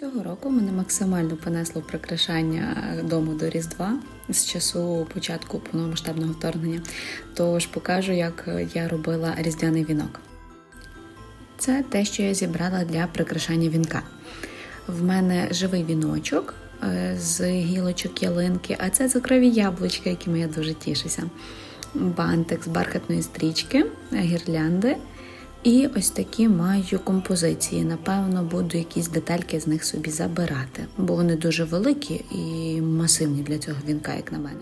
Цього року мене максимально понесло прикрашання дому до Різдва з часу початку повномасштабного вторгнення. Тож покажу, як я робила різдвяний вінок. Це те, що я зібрала для прикрашання вінка. В мене живий віночок е, з гілочок ялинки, а це цукрові яблучка, якими я дуже тішуся. Бантик з бархатної стрічки, гірлянди. І ось такі маю композиції. Напевно, буду якісь детальки з них собі забирати, бо вони дуже великі і масивні для цього вінка, як на мене.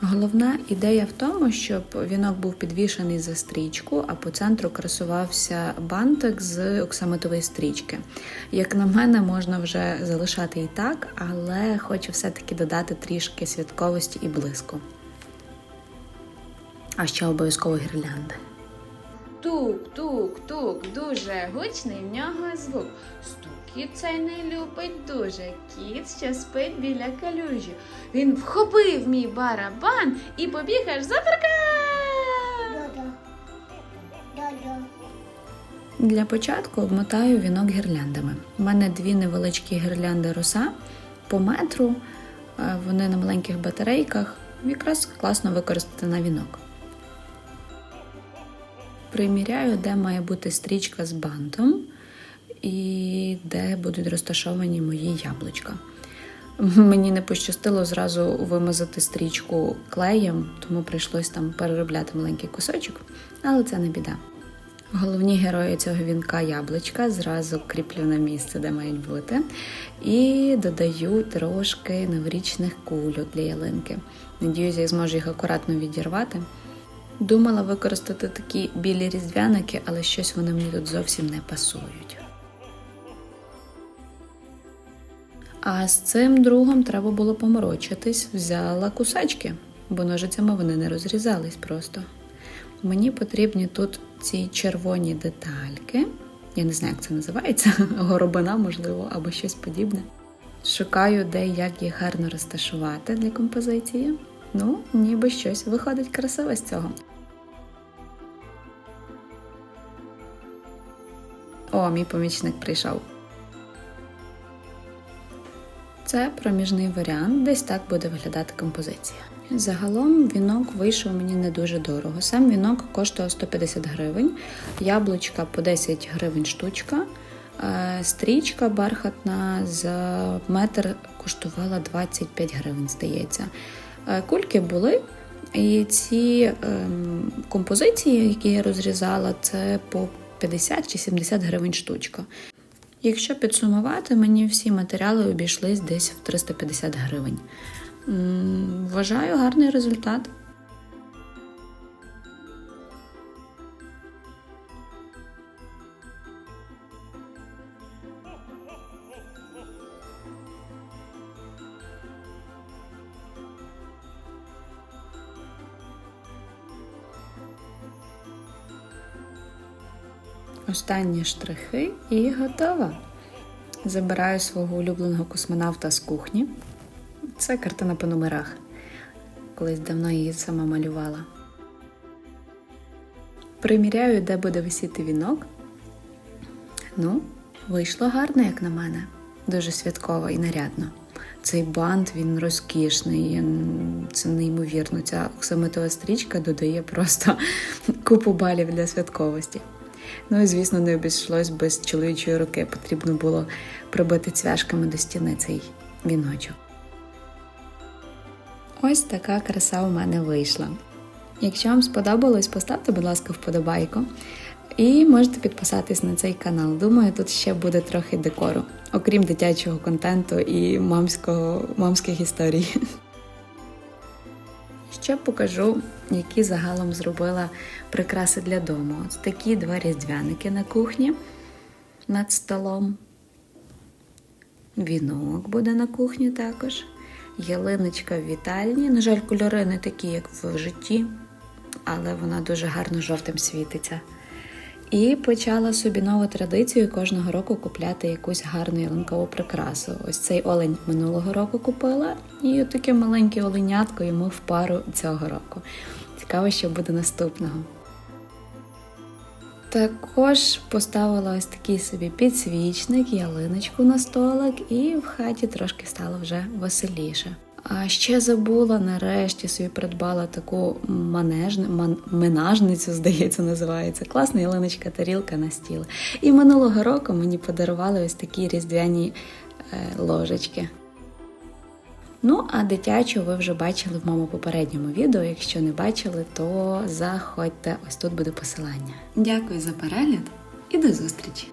Головна ідея в тому, щоб вінок був підвішений за стрічку, а по центру красувався бантик з оксамитової стрічки. Як на мене, можна вже залишати і так, але хочу все-таки додати трішки святковості і блиску. А ще обов'язково гірлянди. Тук, тук, тук, дуже гучний в нього звук. Стукіт цей не любить дуже. Кіт ще спить біля калюжі. Він вхопив мій барабан і побіг аж за. Для початку обмотаю вінок гірляндами. У мене дві невеличкі гірлянди роса по метру. е, Вони на маленьких батарейках. Якраз класно використати на вінок. Приміряю, де має бути стрічка з бантом і де будуть розташовані мої яблучка. Мені не пощастило зразу вимазати стрічку клеєм, тому прийшлось там переробляти маленький кусочок, але це не біда. Головні герої цього вінка яблучка зразу кріплю на місце, де мають бути, і додаю трошки новорічних кульок для ялинки. Надіюся, я зможу їх акуратно відірвати. Думала використати такі білі різдвяники, але щось вони мені тут зовсім не пасують. А з цим другом треба було поморочитись, взяла кусачки, бо ножицями вони не розрізались просто. Мені потрібні тут ці червоні детальки. Я не знаю, як це називається, горобина, можливо, або щось подібне. Шукаю, де як їх гарно розташувати для композиції. Ну, ніби щось виходить красиве з цього. О, мій помічник прийшов. Це проміжний варіант, десь так буде виглядати композиція. Загалом вінок вийшов мені не дуже дорого. Сам вінок коштував 150 гривень, яблучка по 10 гривень штучка, е, стрічка бархатна за метр коштувала 25 гривень, здається. Е, Кульки були, і ці ем, композиції, які я розрізала, це по 50 чи 70 гривень штучка. Якщо підсумувати, мені всі матеріали обійшлись десь в 350 гривень. Вважаю гарний результат. Останні штрихи і готова. Забираю свого улюбленого космонавта з кухні. Це картина по номерах. Колись давно її сама малювала. Приміряю, де буде висіти вінок. Ну, вийшло гарно, як на мене. Дуже святково і нарядно. Цей бант він розкішний, це неймовірно. Ця оксамитова стрічка додає просто купу балів для святковості. Ну і звісно, не обійшлось без чоловічої руки. Потрібно було прибити цвяшками до стіни цей віночок. Ось така краса у мене вийшла. Якщо вам сподобалось, поставте, будь ласка, вподобайку. І можете підписатись на цей канал. Думаю, тут ще буде трохи декору, окрім дитячого контенту і мамського, мамських історій. Ще покажу, які загалом зробила прикраси для дому. Ось такі два різдвяники на кухні над столом. Вінок буде на кухні також. Ялиночка в вітальні. На жаль, кольори не такі, як в житті, але вона дуже гарно жовтим світиться. І почала собі нову традицію кожного року купляти якусь гарну ялинкову прикрасу. Ось цей олень минулого року купила, і таке маленьке оленятко йому в пару цього року. Цікаво, що буде наступного. Також поставила ось такий собі підсвічник, ялиночку на столик, і в хаті трошки стало вже веселіше. А ще забула, нарешті собі придбала таку манежни, ман, менажницю, здається, називається. Класна ялиночка, тарілка на стіл. І минулого року мені подарували ось такі різдвяні е, ложечки. Ну, а дитячу ви вже бачили в моєму попередньому відео. Якщо не бачили, то заходьте, ось тут буде посилання. Дякую за перегляд і до зустрічі!